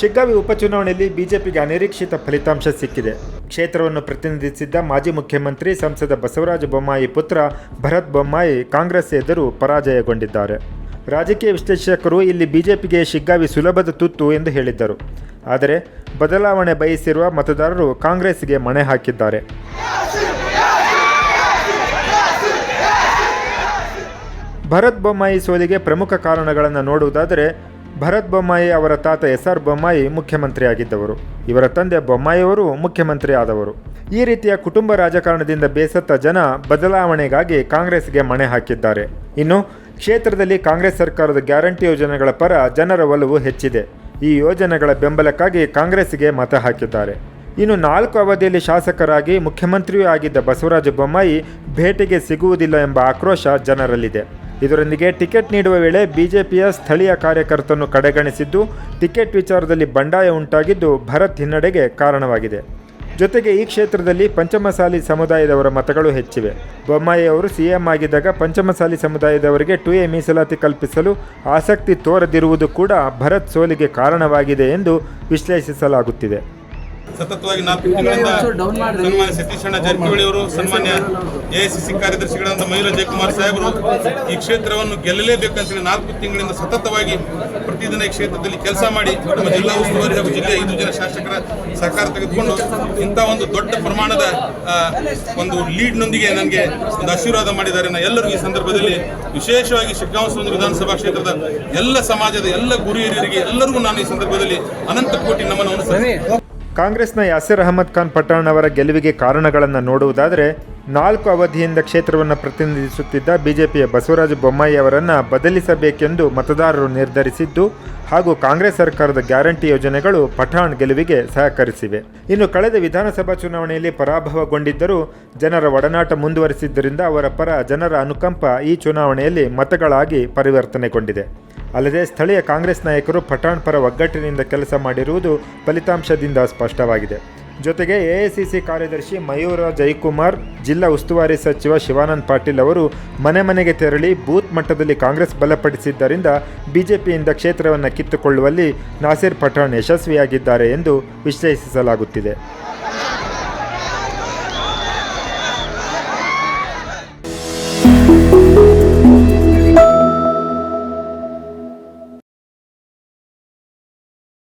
ಶಿಗ್ಗಾವಿ ಉಪಚುನಾವಣೆಯಲ್ಲಿ ಬಿಜೆಪಿಗೆ ಅನಿರೀಕ್ಷಿತ ಫಲಿತಾಂಶ ಸಿಕ್ಕಿದೆ. ಕ್ಷೇತ್ರವನ್ನು ಪ್ರತಿನಿಧಿಸಿದ್ದ ಮಾಜಿ ಮುಖ್ಯಮಂತ್ರಿ ಸಂಸದ ಬಸವರಾಜ ಬೊಮ್ಮಾಯಿ ಪುತ್ರ ಭರತ್ ಬೊಮ್ಮಾಯಿ ಕಾಂಗ್ರೆಸ್ ಎದುರು ಪರಾಜಯಗೊಂಡಿದ್ದಾರೆ. ರಾಜಕೀಯ ವಿಶ್ಲೇಷಕರು ಇಲ್ಲಿ ಬಿಜೆಪಿಗೆ ಶಿಗ್ಗಾವಿ ಸುಲಭದ ತುತ್ತು ಎಂದು ಹೇಳಿದ್ದರು. ಆದರೆ ಬದಲಾವಣೆ ಬಯಸಿರುವ ಮತದಾರರು ಕಾಂಗ್ರೆಸ್ಗೆ ಮಣೆ ಹಾಕಿದ್ದಾರೆ. ಭರತ್ ಬೊಮ್ಮಾಯಿ ಸೋಲಿಗೆ ಪ್ರಮುಖ ಕಾರಣಗಳನ್ನು ನೋಡುವುದಾದರೆ ಭರತ್ ಬೊಮ್ಮಾಯಿ ಅವರ ತಾತ ಎಸ್ ಆರ್ ಬೊಮ್ಮಾಯಿ ಮುಖ್ಯಮಂತ್ರಿಯಾಗಿದ್ದವರು. ಇವರ ತಂದೆ ಬೊಮ್ಮಾಯಿಯವರು ಮುಖ್ಯಮಂತ್ರಿ ಆದವರು ಈ ರೀತಿಯ ಕುಟುಂಬ ರಾಜಕಾರಣದಿಂದ ಬೇಸತ್ತ ಜನ ಬದಲಾವಣೆಗಾಗಿ ಕಾಂಗ್ರೆಸ್ಗೆ ಮಣೆ ಹಾಕಿದ್ದಾರೆ. ಇನ್ನು, ಕ್ಷೇತ್ರದಲ್ಲಿ ಕಾಂಗ್ರೆಸ್ ಸರ್ಕಾರದ ಗ್ಯಾರಂಟಿ ಯೋಜನೆಗಳ ಪರ ಜನರ ಒಲವು ಹೆಚ್ಚಿದೆ. ಈ ಯೋಜನೆಗಳ ಬೆಂಬಲಕ್ಕಾಗಿ ಕಾಂಗ್ರೆಸ್ಗೆ ಮತ ಹಾಕಿದ್ದಾರೆ. ಇನ್ನು ನಾಲ್ಕು ಅವಧಿಯಲ್ಲಿ ಶಾಸಕರಾಗಿ ಮುಖ್ಯಮಂತ್ರಿಯೂ ಆಗಿದ್ದ ಬಸವರಾಜ ಬೊಮ್ಮಾಯಿ ಭೇಟಿಗೆ ಸಿಗುವುದಿಲ್ಲ ಎಂಬ ಆಕ್ರೋಶ ಜನರಲ್ಲಿದೆ. ಇದರೊಂದಿಗೆ ಟಿಕೆಟ್ ನೀಡುವ ವೇಳೆ ಬಿಜೆಪಿಯ ಸ್ಥಳೀಯ ಕಾರ್ಯಕರ್ತರನ್ನು ಕಡೆಗಣಿಸಿದ್ದು, ಟಿಕೆಟ್ ವಿಚಾರದಲ್ಲಿ ಬಂಡಾಯ ಉಂಟಾಗಿದ್ದು ಭರತ್ ಹಿನ್ನಡೆಗೆ ಕಾರಣವಾಗಿದೆ. ಜೊತೆಗೆ ಈ ಕ್ಷೇತ್ರದಲ್ಲಿ ಪಂಚಮಸಾಲಿ ಸಮುದಾಯದವರ ಮತಗಳು ಹೆಚ್ಚಿವೆ. ಬೊಮ್ಮಾಯಿ ಅವರು ಸಿಎಂ ಆಗಿದ್ದಾಗ ಪಂಚಮಸಾಲಿ ಸಮುದಾಯದವರಿಗೆ ಟು ಎ ಮೀಸಲಾತಿ ಕಲ್ಪಿಸಲು ಆಸಕ್ತಿ ತೋರದಿರುವುದು ಕೂಡ ಭರತ್ ಸೋಲಿಗೆ ಕಾರಣವಾಗಿದೆ ಎಂದು ವಿಶ್ಲೇಷಿಸಲಾಗುತ್ತಿದೆ. ಸತತವಾಗಿ ನಾಲ್ಕು ತಿಂಗಳಿಂದ ಸನ್ಮಾನ್ಯ ಸತೀಶಣ್ಣ ಜಾರಕಿಹೊಳಿ ಅವರು, ಸನ್ಮಾನ್ಯ ಎಐಸಿಸಿ ಕಾರ್ಯದರ್ಶಿಗಳಾದ ಮಯೂರ ಜಯಕುಮಾರ್ ಸಾಹೇಬರು ಈ ಕ್ಷೇತ್ರವನ್ನು ಗೆಲ್ಲಲೇಬೇಕಂತೇಳಿ ನಾಲ್ಕು ತಿಂಗಳಿಂದ ಸತತವಾಗಿ ಪ್ರತಿದಿನ ಈ ಕ್ಷೇತ್ರದಲ್ಲಿ ಕೆಲಸ ಮಾಡಿ ನಮ್ಮ ಜಿಲ್ಲಾ ಉಸ್ತುವಾರಿ ಹಾಗೂ ಜಿಲ್ಲೆಯ ಐದು ಜನ ಶಾಸಕರ ಸಹಕಾರ ತೆಗೆದುಕೊಂಡು ಇಂಥ ಒಂದು ದೊಡ್ಡ ಪ್ರಮಾಣದ ಒಂದು ಲೀಡ್ನೊಂದಿಗೆ ನನಗೆ ಒಂದು ಆಶೀರ್ವಾದ ಮಾಡಿದ್ದಾರೆ ನಾನು ಎಲ್ಲರಿಗೂ ಈ ಸಂದರ್ಭದಲ್ಲಿ ವಿಶೇಷವಾಗಿ ಶಿಗ್ಗಾಂವ ವಿಧಾನಸಭಾ ಕ್ಷೇತ್ರದ ಎಲ್ಲ ಸಮಾಜದ ಎಲ್ಲ ಗುರು ಹಿರಿಯರಿಗೆ ಎಲ್ಲರಿಗೂ ನಾನು ಈ ಸಂದರ್ಭದಲ್ಲಿ ಅನಂತ ಕೋಟಿ ನಮನವನ್ನು. ಕಾಂಗ್ರೆಸ್ನ ಯಾಸಿರ್ ಅಹಮದ್ ಖಾನ್ ಪಠಾಣ್ ಅವರ ಗೆಲುವಿಗೆ ಕಾರಣಗಳನ್ನು ನೋಡುವುದಾದರೆ, ನಾಲ್ಕು ಅವಧಿಯಿಂದ ಕ್ಷೇತ್ರವನ್ನು ಪ್ರತಿನಿಧಿಸುತ್ತಿದ್ದ ಬಿಜೆಪಿಯ ಬಸವರಾಜ ಬೊಮ್ಮಾಯಿ ಅವರನ್ನು ಬದಲಿಸಬೇಕೆಂದು ಮತದಾರರು ನಿರ್ಧರಿಸಿದ್ದು, ಹಾಗೂ ಕಾಂಗ್ರೆಸ್ ಸರ್ಕಾರದ ಗ್ಯಾರಂಟಿ ಯೋಜನೆಗಳು ಪಠಾಣ್ ಗೆಲುವಿಗೆ ಸಹಕರಿಸಿವೆ. ಇನ್ನು ಕಳೆದ ವಿಧಾನಸಭಾ ಚುನಾವಣೆಯಲ್ಲಿ ಪರಾಭವಗೊಂಡಿದ್ದರೂ, ಜನರ ಒಡನಾಟ ಮುಂದುವರಿಸಿದ್ದರಿಂದ ಅವರ ಪರ ಜನರ ಅನುಕಂಪ ಈ ಚುನಾವಣೆಯಲ್ಲಿ ಮತಗಳಾಗಿ ಪರಿವರ್ತನೆಗೊಂಡಿದೆ. ಅಲ್ಲದೆ ಸ್ಥಳೀಯ ಕಾಂಗ್ರೆಸ್ ನಾಯಕರು ಪಠಾಣ್ ಪರ ಒಗ್ಗಟ್ಟಿನಿಂದ ಕೆಲಸ ಮಾಡಿರುವುದು ಫಲಿತಾಂಶದಿಂದ ಸ್ಪಷ್ಟವಾಗಿದೆ. ಜೊತೆಗೆ ಎಐಸಿಸಿ ಕಾರ್ಯದರ್ಶಿ ಮಯೂರ ಜಯಕುಮಾರ್ ಜಿಲ್ಲಾ ಉಸ್ತುವಾರಿ ಸಚಿವ ಶಿವಾನಂದ್ ಪಾಟೀಲ್ ಅವರು ಮನೆ ಮನೆಗೆ ತೆರಳಿ ಬೂತ್ ಮಟ್ಟದಲ್ಲಿ ಕಾಂಗ್ರೆಸ್ ಬಲಪಡಿಸಿದ್ದರಿಂದ ಬಿಜೆಪಿಯಿಂದ ಕ್ಷೇತ್ರವನ್ನು ಕಿತ್ತುಕೊಳ್ಳುವಲ್ಲಿ ನಾಸೀರ್ ಪಠಾಣ್ ಯಶಸ್ವಿಯಾಗಿದ್ದಾರೆ ಎಂದು ವಿಶ್ಲೇಷಿಸಲಾಗುತ್ತಿದೆ.